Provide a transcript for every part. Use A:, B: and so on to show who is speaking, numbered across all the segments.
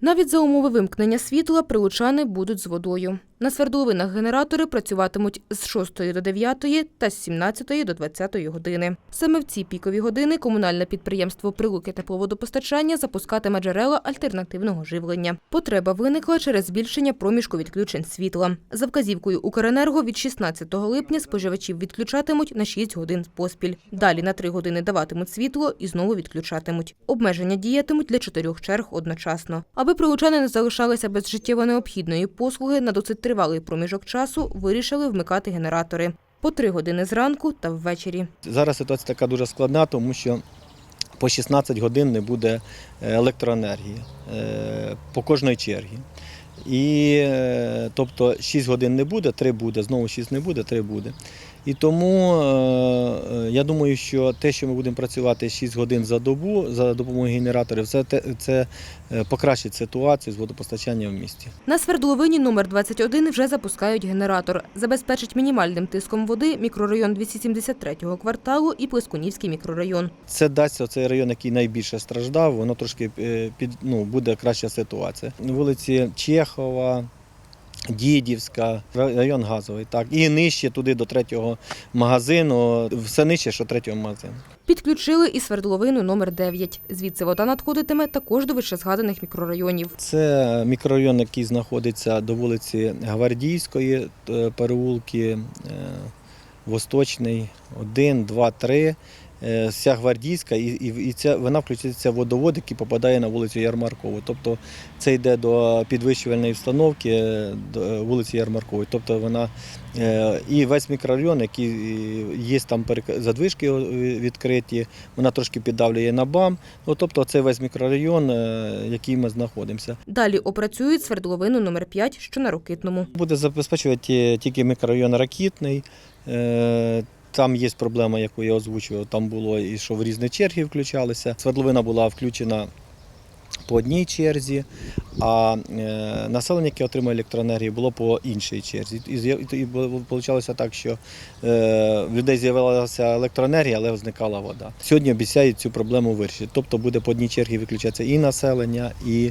A: Навіть за умови вимкнення світла прилучани будуть з водою. На свердловинах генератори працюватимуть з 6 до 9 та з 17 до 20 години. Саме в ці пікові години комунальне підприємство Прилуки тепловодопостачання запускатиме джерела альтернативного живлення. Потреба виникла через збільшення проміжку відключень світла. За вказівкою Укренерго від 16 липня споживачів відключатимуть на 6 годин поспіль. Далі на 3 години даватимуть світло і знову відключатимуть. Обмеження діятимуть для чотирьох черг одночасно. Аби прилучани не залишалися без життєво необхідної послуги на досить тривалий проміжок часу, вирішили вмикати генератори по три години зранку та ввечері.
B: Зараз ситуація така дуже складна, тому що по 16 годин не буде е, електроенергії е, по кожної черги. І е, тобто 6 годин не буде, 3 буде, знову 6 не буде, 3 буде. І тому е, е, я думаю, що те, що ми будемо працювати 6 годин за добу за допомогою генераторів, це, це е, покращить ситуацію з водопостачанням в місті.
A: На свердловині номер 21 вже запускають генератор. Забезпечить мінімальним тиском води мікрорайон 273-го кварталу і Плескунівський мікрорайон.
B: Це дасть оцей район, який найбільше страждав, воно трошки під, ну, буде краща ситуація. Вулиці Чехова, Дідівська, район газовий, так. І нижче туди до третього магазину, все нижче, що третього магазину.
A: Підключили і свердловину номер 9. Звідси вода надходитиме також до вищезгаданих мікрорайонів.
B: Це мікрорайон, який знаходиться до вулиці Гвардійської, переулки е, Восточний, 1, 2, 3. Е, Вся гвардійська, і, і, і ця, вона включиться в водовод, який попадає на вулицю Ярмаркову. Тобто це йде до підвищувальної встановки е, до е, вулиці Ярмаркової. Тобто вона і весь мікрорайон, який є там задвижки відкриті, вона трошки піддавлює на БАМ. Ну, тобто це весь мікрорайон, який ми знаходимося.
A: Далі опрацюють свердловину номер 5, що на Рокитному.
B: Буде забезпечувати тільки мікрорайон Ракітний. Там є проблема, яку я озвучував. Там було і що в різні черги включалися. Свердловина була включена по одній черзі, а е, населення, яке отримує електроенергію, було по іншій черзі. І вийшло так, що е, в людей з'явилася електроенергія, але зникала вода. Сьогодні обіцяють цю проблему вирішити. Тобто буде по одній черзі виключатися і населення, і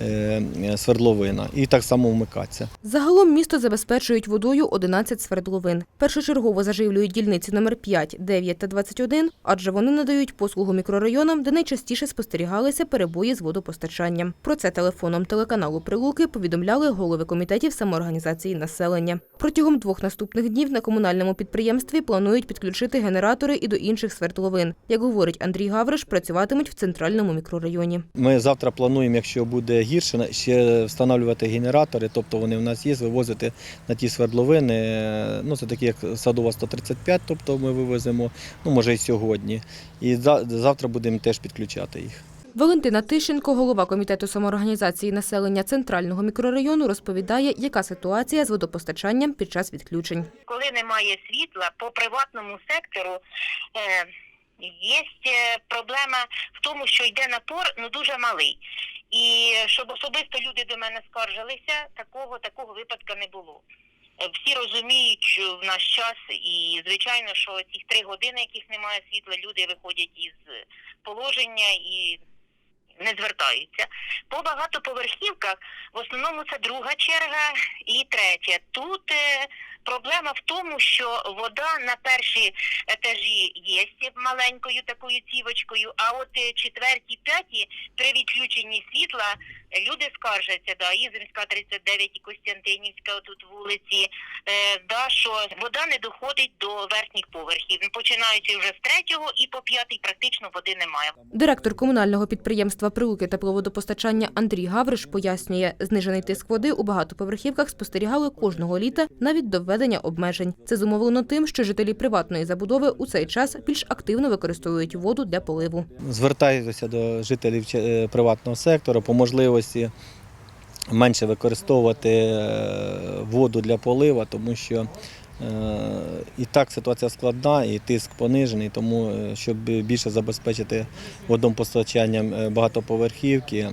B: е, свердловина, і так само вмикатися.
A: Загалом місто забезпечують водою 11 свердловин. Першочергово заживлюють дільниці номер 5, 9 та 21, адже вони надають послугу мікрорайонам, де найчастіше спостерігалися перебої з водопостачанням. Про це телефоном телеканалу Прилуки повідомляли голови комітетів самоорганізації населення. Протягом двох наступних днів на комунальному підприємстві планують підключити генератори і до інших свердловин. Як говорить Андрій Гавриш, працюватимуть в центральному мікрорайоні.
B: Ми завтра плануємо, якщо буде гірше, ще встановлювати генератори, тобто вони в нас є, вивозити на ті свердловини. е, Ну, це такі, як садова 135, тобто ми вивеземо, ну може і сьогодні. І за- завтра будемо теж підключати їх.
A: Валентина Тищенко, голова комітету самоорганізації населення центрального мікрорайону, розповідає, яка ситуація з водопостачанням під час відключень.
C: коли немає світла по приватному сектору. Е, Є е, проблема в тому, що йде напор ну дуже малий. І щоб особисто люди до мене скаржилися, такого такого випадка не було. Е, Всі розуміють, що в наш час, і звичайно, що ці три години, яких немає світла, люди виходять із положення і не звертаються. По багатоповерхівках в основному це друга черга і третя. Тут е, проблема в тому, що вода на перші етажі є маленькою такою цівочкою, а от четверті, четвертій, п'ятій при відключенні світла е, люди скаржаться, да, Ізимська 39 і Костянтинівська тут вулиці, е, да, що вода не доходить до верхніх поверхів. Починаючи вже з третього і по п'ятий практично води немає.
A: Директор комунального підприємства Прилуки тепловодопостачання Андрій Гавриш пояснює, знижений тиск води у багатоповерхівках спостерігали кожного літа навіть до введення обмежень. Це зумовлено тим, що жителі приватної забудови у цей час більш активно використовують воду для поливу.
B: Звертаюся до жителів е, приватного сектору по можливості менше використовувати е, воду для полива, тому що І так ситуація складна, і тиск понижений, тому е, щоб більше забезпечити водопостачанням е, багатоповерхівки, е,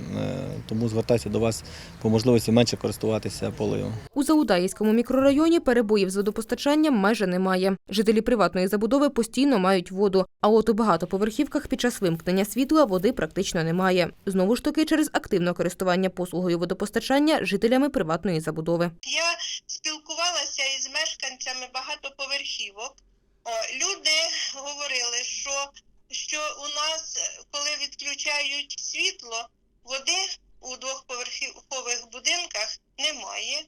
B: тому звертаюся до вас по можливості менше користуватися поливом.
A: У Заудаївському мікрорайоні перебоїв з водопостачанням майже немає. Жителі приватної забудови постійно мають воду, а от у багатоповерхівках під час вимкнення світла води практично немає. Знову ж таки, через активне користування послугою водопостачання жителями приватної забудови.
D: Я спілкувалася із мешканцями багатоповерхівок. О, люди говорили, що, що у нас, коли відключають світло, води у двохповерхових будинках немає.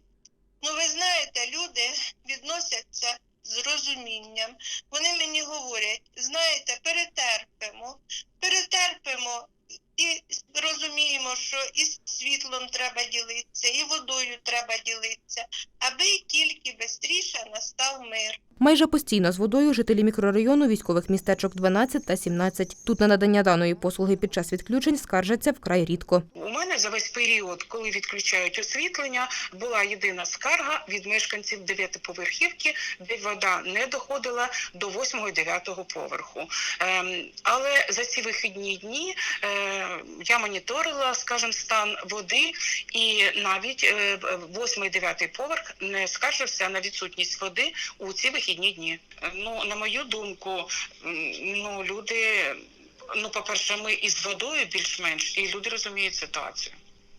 D: Ну, ви знаєте, люди відносяться з розумінням. Вони мені говорять, знаєте, перетерпимо, перетерпимо і розуміємо, що і світлом треба ділитися, і водою треба ділитися, аби тільки швидше настав мир.
A: Майже постійно з водою жителі мікрорайону військових містечок 12 та 17. Тут на надання даної послуги під час відключень скаржаться вкрай рідко.
E: У мене за весь період, коли відключають освітлення, була єдина скарга від мешканців дев'ятиповерхівки, де вода не доходила до 8-9 поверху. Ем, але за ці вихідні дні е, я моніторила, скажімо, стан води, і навіть е, 8-9 поверх не скаржився на відсутність води у ці вихідні дні. Е, Ну, на мою думку, ну люди. Ну, по-перше, ми із водою більш-менш, і люди розуміють ситуацію.